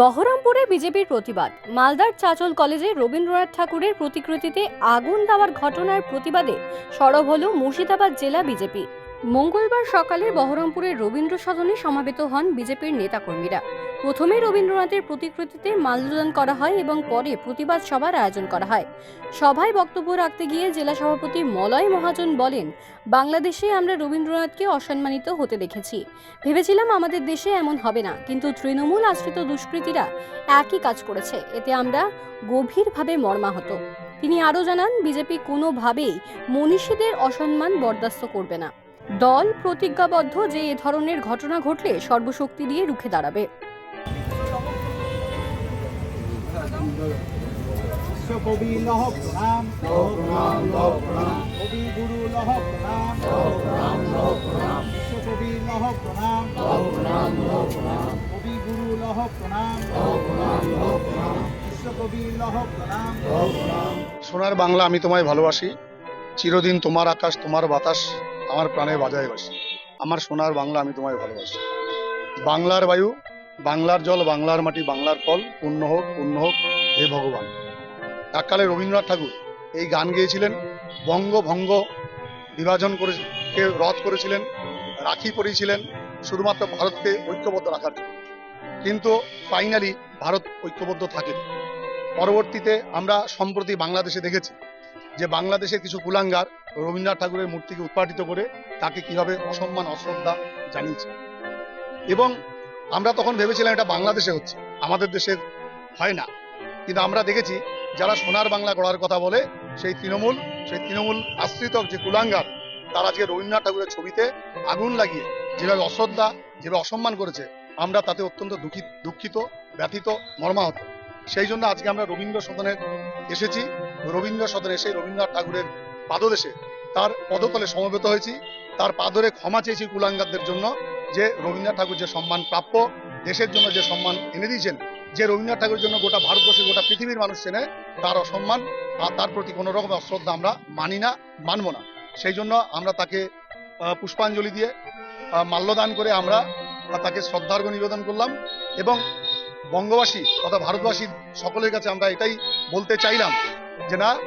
বহরমপুরে বিজেপির প্রতিবাদ। মালদার চাচল কলেজে রবীন্দ্রনাথ ঠাকুরের প্রতিকৃতিতে আগুন দেওয়ার ঘটনার প্রতিবাদে সরব হল মুর্শিদাবাদ জেলা বিজেপি। মঙ্গলবার সকালে বহরমপুরের রবীন্দ্র সদনে সমাবেত হন বিজেপির নেতাকর্মীরা। প্রথমে রবীন্দ্রনাথের প্রতিকৃতিতে মাল্যদান করা হয় এবং পরে প্রতিবাদ সভার আয়োজন করা হয়। সভায় বক্তব্য রাখতে গিয়ে জেলা সভাপতি মলয় মহাজন বলেন, বাংলাদেশে আমরা রবীন্দ্রনাথকে অসম্মানিত হতে দেখেছি। ভেবেছিলাম আমাদের দেশে এমন হবে না, কিন্তু তৃণমূল আশ্রিত দুষ্কৃতীরা একই কাজ করেছে। এতে আমরা গভীরভাবে মর্মাহত। তিনি আরও জানান, বিজেপি কোনোভাবেই মনীষীদের অসম্মান বরদাস্ত করবে না। দল প্রতিজ্ঞাবদ্ধ যে এ ধরনের ঘটনা ঘটলে সর্বশক্তি দিয়ে রুখে দাঁড়াবে। সোনার বাংলা আমি তোমায় ভালোবাসি। চিরদিন তোমার আকাশ, তোমার বাতাস আমার প্রাণে বাজায় বাসি। আমার সোনার বাংলা আমি তোমায় ভালোবাসি। বাংলার বায়ু, বাংলার জল, বাংলার মাটি, বাংলার ফল পূর্ণ হোক পূর্ণ হোক, হে ভগবান। এককালে রবীন্দ্রনাথ ঠাকুর এই গান গেয়েছিলেন বঙ্গভঙ্গ বিভাজন করে রদ করেছিলেন, রাখি পরিয়েছিলেন শুধুমাত্র ভারতকে ঐক্যবদ্ধ রাখার জন্য। কিন্তু ফাইনালি ভারত ঐক্যবদ্ধ থাকেনি। পরবর্তীতে আমরা সম্প্রতি বাংলাদেশে দেখেছি যে বাংলাদেশের কিছু কুলাঙ্গার রবীন্দ্রনাথ ঠাকুরের মূর্তিকে উৎপাদিত করে তাকে কীভাবে অসম্মান, অশ্রদ্ধা জানিয়েছে। এবং আমরা তখন ভেবেছিলাম এটা বাংলাদেশে হচ্ছে, আমাদের দেশের হয় না। কিন্তু আমরা দেখেছি, যারা সোনার বাংলা গড়ার কথা বলে, সেই তৃণমূল সেই তৃণমূল আশ্রিত যে কুলাঙ্গার, তারা আজকে রবীন্দ্রনাথ ঠাকুরের ছবিতে আগুন লাগিয়ে যেভাবে অশ্রদ্ধা, যেভাবে অসম্মান করেছে, আমরা তাতে অত্যন্ত দুঃখিত দুঃখিত, ব্যথিত, মর্মাহত। সেই জন্য আজকে আমরা রবীন্দ্র সদনে এসেছি। রবীন্দ্র সদনে এসে রবীন্দ্রনাথ ঠাকুরের পাদদেশে তার পদতলে সমবেত হয়েছি। তার পাদরে ক্ষমা চেয়েছি কুলাঙ্গারদের জন্য যে রবীন্দ্রনাথ ঠাকুর যে সম্মান প্রাপ্য, দেশের জন্য যে সম্মান এনে দিয়েছেন, যে রবীন্দ্রনাথ ঠাকুরের জন্য গোটা ভারতবর্ষে গোটা পৃথিবীর মানুষ চেনে, তার অসম্মান আর তার প্রতি কোনো রকম অশ্রদ্ধা আমরা মানি না, মানব না। সেই জন্য আমরা তাকে পুষ্পাঞ্জলি দিয়ে মাল্যদান করে আমরা তাকে শ্রদ্ধার্ঘ নিবেদন করলাম এবং বঙ্গবাসী তথা ভারতবাসী সকলের কাছে আমরা এটাই বলতে চাইলাম যে না,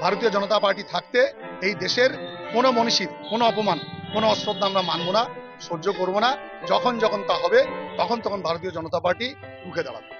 ভারতীয় জনতা পার্টি থাকতে এই দেশের কোনো মনীষীর, কোনো অপমান, কোনো অশ্রদ্ধা আমরা মানব না, সহ্য করব না। যখন যখন তা হবে, তখন তখন ভারতীয় জনতা পার্টি রুখে দাঁড়াবে।